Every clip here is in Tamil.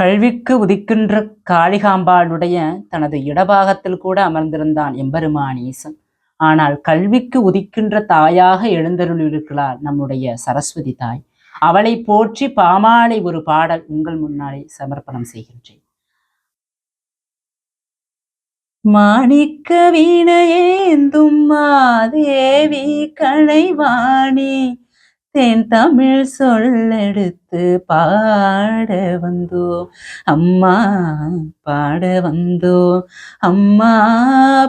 கல்விக்கு உதிக்கின்ற காளிகாம்பாளுடைய தனது இடபாகத்தில் கூட அமர்ந்திருந்தான் எம்பெருமான் ஈசன். ஆனால் கல்விக்கு உதிக்கின்ற தாயாக எழுந்தருளிருக்கிறார் நம்முடைய சரஸ்வதி தாய். அவளை போற்றி பாமாலை ஒரு பாடல் உங்கள் முன்னாலே சமர்ப்பணம் செய்கின்றேன். மாணிக்க வீணையேந்தும் மாதேவி கலைவாணி தென் தமிழ் சொல்லெடுத்து பாட வந்தோ அம்மா பாட வந்தோ அம்மா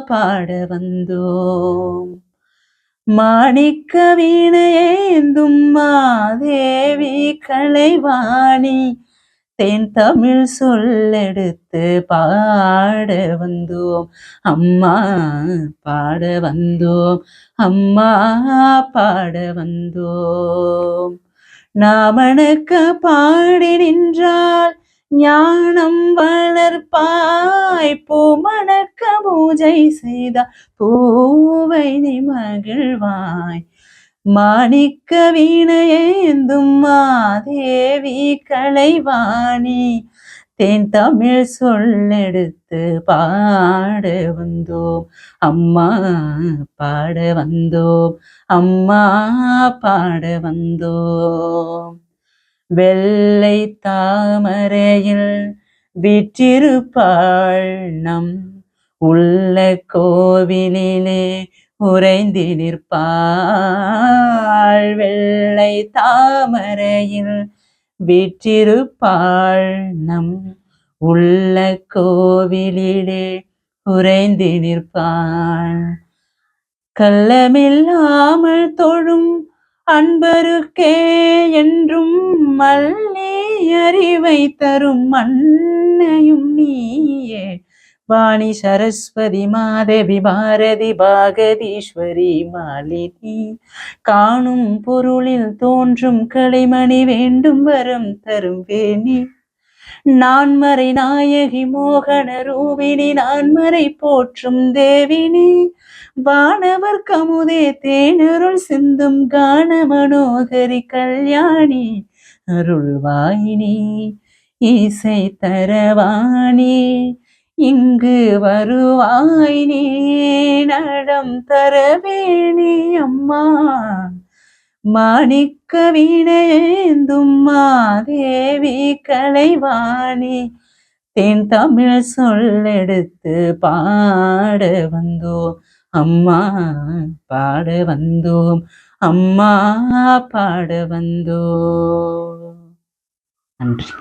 பாட வந்தோ மாணிக்க வீணையேந்தும் மாதேவி கலைவாணி தேன் தமிழ் சொல்லெடுத்து பாட வந்தோம். அம்மா பாட வந்தோம். அம்மா பாட வந்தோம். நாமனுக்கு பாடி நின்றால் ஞானம் வளர்ப்பாய். பூமணக்க பூஜை செய்த பூவை மகிழ்வாய். மாணிக்க வீணையேந்தும் மாதேவி கலைவாணி. தேன் தமிழ் சொல்லெடுத்து பாட வந்தோம். அம்மா பாட வந்தோம். அம்மா பாட வந்தோம். வெள்ளை தாமரையில் விற்றிருப்பாள் நம் உள்ள கோவிலிலே உறைந்து நிற்பாள் வெள்ளை தாமரையில் விற்றிருப்பாள் நம் உள்ள கோவிலிலே உறைந்து நிற்பாள். கள்ளமில்லாமல் தொழும் அன்பருக்கே என்றும் மல்லி அறிவை தரும் மண்ணையும் நீயே. வாணி சரஸ்வதி மாதவி பாரதி பாகதீஸ்வரி மாலினி. காணும் பொருளில் தோன்றும் கலைமணி வேண்டும் வரம் தரும் வேணி. நான்மறை நாயகி மோகன ரூபினி நான்மறை போற்றும் தேவினி. வானவர் கமுதே தேனருள் சிந்தும் கான மனோகரி கல்யாணி அருள்வாயினி. இசை தரவாணி. இங்கு வருவாய் நீ நடம் தரவேணி அம்மா. மாணிக்க வீணேந்தும் மாதேவி கலைவாணி. தென் தமிழ் சொல்லெடுத்து பாட வந்தோம். அம்மா பாட வந்தோம். அம்மா பாட வந்தோம். நன்றி.